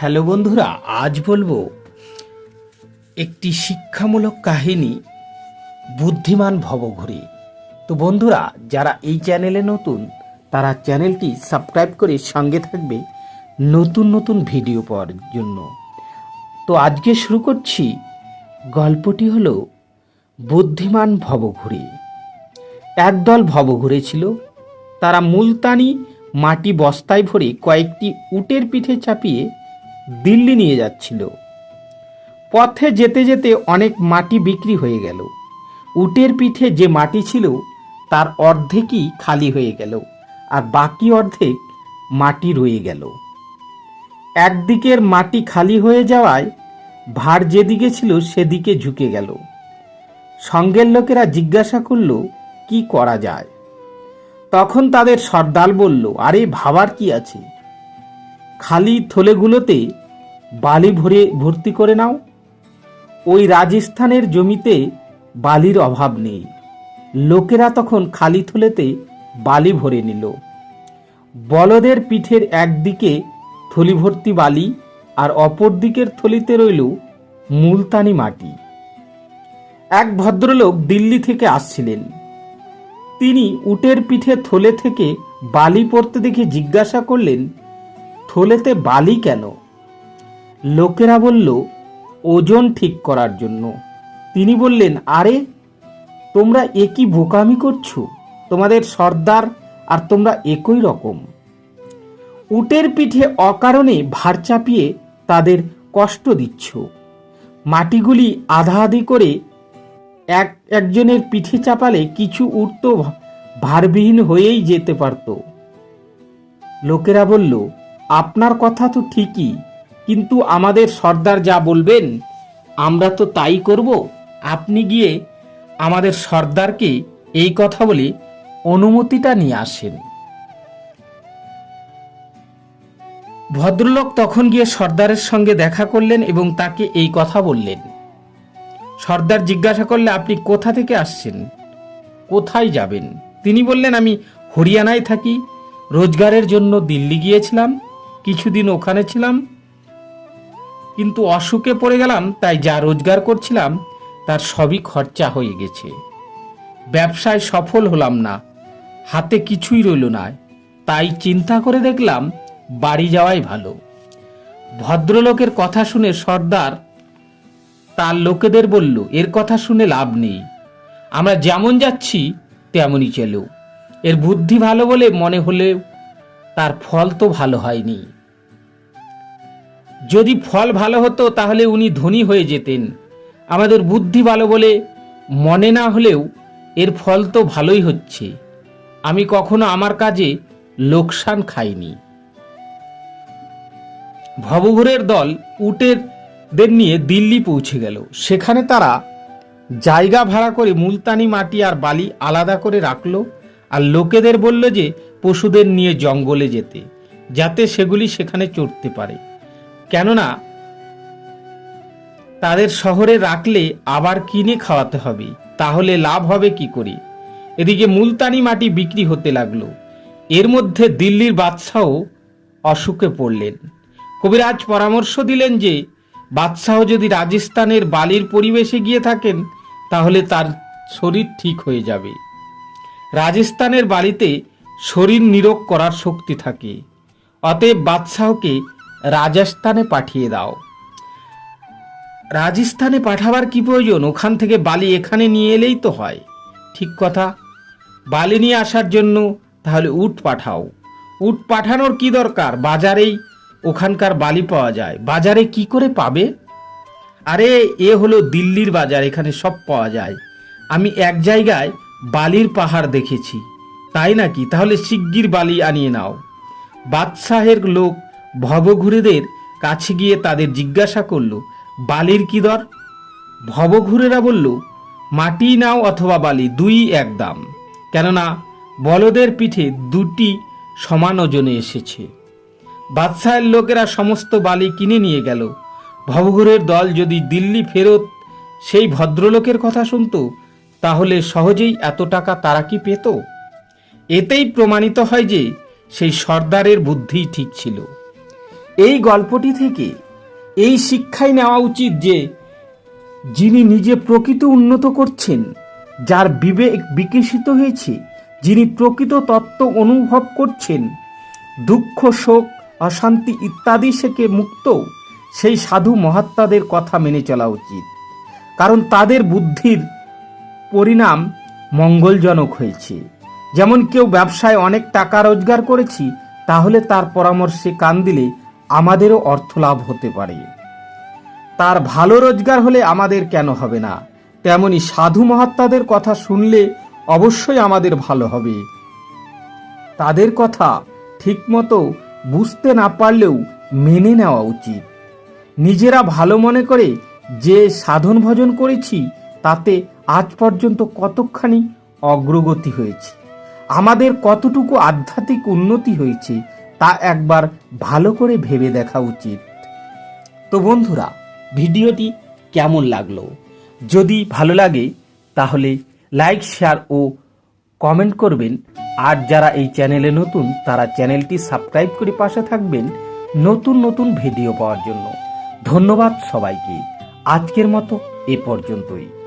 Hello বন্ধুরা, আজ বলব একটি শিক্ষামূলক কাহিনী বুদ্ধিমান ভবঘুরে। তো বন্ধুরা, যারা এই চ্যানেলে নতুন, তারা চ্যানেলটি সাবস্ক্রাইব করে সঙ্গে থাকবে নতুন নতুন ভিডিও পাওয়ার জন্য। তো আজকে শুরু করছি, গল্পটি হলো বুদ্ধিমান ভবঘুরে। একদল ভবঘুরে ছিল। তারা মুলতানি মাটি বস্তায় ভরে কয়েকটি উটের পিঠে চাপিয়ে দিল্লি নিয়ে যাচ্ছিল। পথে যেতে যেতে অনেক মাটি বিক্রি হয়ে গেল। উটের পিঠে যে মাটি ছিল, তার অর্ধেকই খালি হয়ে গেল আর বাকি অর্ধেক মাটি রয়ে গেল। একদিকের মাটি খালি হয়ে যাওয়ায় ভার যেদিকে ছিল, সেদিকে ঝুঁকে গেল। সঙ্গের লোকেরা জিজ্ঞাসা করল, কি করা যায়? তখন তাদের সর্দার বলল, আরে, ভাবার কি আছে? খালি থলেগুলোতে বালি ভরে ভর্তি করে নাও। ওই রাজস্থানের জমিতে বালির অভাব নেই। লোকেরা তখন খালি থলেতে বালি ভরে নিল। বলদের পিঠের একদিকে থলি ভর্তি বালি আর অপর দিকের থলিতে রইল মুলতানি মাটি। এক ভদ্রলোক দিল্লি থেকে আসছিলেন। তিনি উটের পিঠে থলে থেকে বালি পড়তে দেখে জিজ্ঞাসা করলেন থলেতে বালি কেন? লোকেরা বলল, ওজন ঠিক করার জন্য। তিনি বললেন, আরে, তোমরা একই বোকামি করছ? তোমাদের সর্দার আর তোমরা একই রকম। উটের পিঠে অকারণে ভার চাপিয়ে তাদের কষ্ট দিচ্ছ। মাটিগুলি আধা আধি করে এক একজনের পিঠে চাপালে কিছু উট তো ভারবিহীন হয়েই যেতে পারত। লোকেরা বলল আপনার কথা তো ঠিকই, কিন্তু আমাদের সর্দার যা বলবেন, আমরা তো তাই করব। আপনি গিয়ে আমাদের সর্দারকে এই কথা বলে অনুমতিটা নিয়ে আসেন। ভদ্রলোক তখন গিয়ে সর্দারের সঙ্গে দেখা করলেন এবং তাকে এই কথা বললেন। সর্দার জিজ্ঞাসা করলে, আপনি কোথা থেকে আসছেন? কোথায় যাবেন? তিনি বললেন, আমি হরিয়ানায় থাকি। রোজগারের জন্য দিল্লি গিয়েছিলাম। কিছুদিন ওখানে ছিলাম। কিন্তু অসুখে পড়ে গেলাম, তাই যা রোজগার করছিলাম, তার সবই খরচা হয়ে গেছে। ব্যবসায় সফল হলাম না, হাতে কিছুই রইল না, তাই চিন্তা করে দেখলাম বাড়ি যাওয়াই ভালো। ভদ্রলোকের কথা শুনে সর্দার তার লোকেদের বলল, এর কথা শুনে লাভ নেই। আমরা যেমন যাচ্ছি, তেমনই চলো। এর বুদ্ধি ভালো বলে মনে হলেও তার ফল তো ভালো হয়নি। যদি ফল ভালো হতো, তাহলে উনি ধনী হয়ে যেতেন। আমাদের বুদ্ধি ভালো বলে মনে না হলেও এর ফল তো ভালোই হচ্ছে। আমি কখনো আমার কাজে লোকসান খাইনি। ভবঘুরের দল উটেদের নিয়ে দিল্লি পৌঁছে গেল। সেখানে তারা জায়গা ভাড়া করে মুলতানি মাটি আর বালি আলাদা করে রাখল আর লোকেদের বলল যে পশুদের নিয়ে জঙ্গলে যেতে, যাতে সেগুলি সেখানে চড়তে পারে। কেননা, তাদের শহরে রাখলে আবার কিনে খাওয়াতে হবে, তাহলে লাভ হবে কি করে? এদিকে মুলতানি মাটি বিক্রি হতে লাগল। এর মধ্যে দিল্লির বাদশাহ অসুখে পড়লেন। কবিরাজ পরামর্শ দিলেন যে, বাদশাহ যদি রাজস্থানের বালির পরিবেশে গিয়ে থাকেন, তাহলে তার শরীর ঠিক হয়ে যাবে। রাজস্থানের বাড়িতে শরীর নিরোগ করার শক্তি থাকে। অতএব বাদশাহকে রাজস্থানে পাঠিয়ে দাও। রাজস্থানে পাঠাবার কি প্রয়োজন? ওখান থেকে বালি এখানে নিয়ে এলেই তো হয়। ঠিক কথা। বালি নিয়ে আসার জন্য তাহলে উট পাঠাও। উট পাঠানোর কি দরকার? বাজারেই ওখানকার বালি পাওয়া যায়। বাজারে কি করে পাবে? আরে, এ হলো দিল্লির বাজার, এখানে সব পাওয়া যায়। আমি এক জায়গায় বালির পাহাড় দেখেছি। তাই নাকি? তাহলে শিগগির বালি আনিয়ে নাও। বাদশাহের লোক ভবঘুরেদের কাছে গিয়ে তাদের জিজ্ঞাসা করল, বালির কি দর? ভবঘুরেরা বলল, মাটি নাও অথবা বালি, দুই এক দাম। কেননা বলদের পিঠে দুটি সমান ওজনে এসেছে। বাদশাহের লোকেরা সমস্ত বালি কিনে নিয়ে গেল। ভবঘুরের দল যদি দিল্লি ফেরত সেই ভদ্রলোকের কথা শুনতো, তাহলে সহজেই এত টাকা তারা কি পেত? এতেই প্রমাণিত হয় যে সেই সর্দারের বুদ্ধি ঠিক ছিল। এই গল্পটি থেকে এই শিক্ষাই নেওয়া উচিত যে যিনি নিজে প্রকৃত উন্নত করছেন, যার বিবেক বিকশিত হয়েছে, যিনি প্রকৃত তত্ত্ব অনুভব করছেন, দুঃখ, শোক, অশান্তি ইত্যাদি থেকে মুক্ত, সেই সাধু মহাত্মাদের কথা মেনে চলা উচিত। কারণ তাদের বুদ্ধির পরিণাম মঙ্গলজনক হয়েছে। যেমন কেউ ব্যবসায় অনেক টাকা রোজগার করেছি, তাহলে তার পরামর্শে কান দিলে আমাদেরও অর্থ লাভ হতে পারে। তার ভালো রোজগার হলে আমাদের কেন হবে না? তেমনি সাধু মহাত্মাদের কথা শুনলে অবশ্যই আমাদের ভালো হবে। তাদের কথা ঠিকমতো বুঝতে না পারলেও মেনে নেওয়া উচিত। নিজেরা ভালো মনে করে যে সাধন ভজন করেছি, তাতে আজ পর্যন্ত কতখানি অগ্রগতি হয়েছে। আমাদের কতটুকু আধ্যাত্মিক উন্নতি হয়েছে তা একবার ভালো করে ভেবে দেখা উচিত। তো বন্ধুরা, ভিডিওটি কেমন লাগল? যদি ভালো লাগে, তাহলে লাইক, শেয়ার ও কমেন্ট করবেন। আর যারা এই চ্যানেলে নতুন, তারা চ্যানেলটি সাবস্ক্রাইব করে পাশে থাকবেন নতুন নতুন ভিডিও পাওয়ার জন্য। ধন্যবাদ সবাইকে। আজকের মতো এ পর্যন্তই।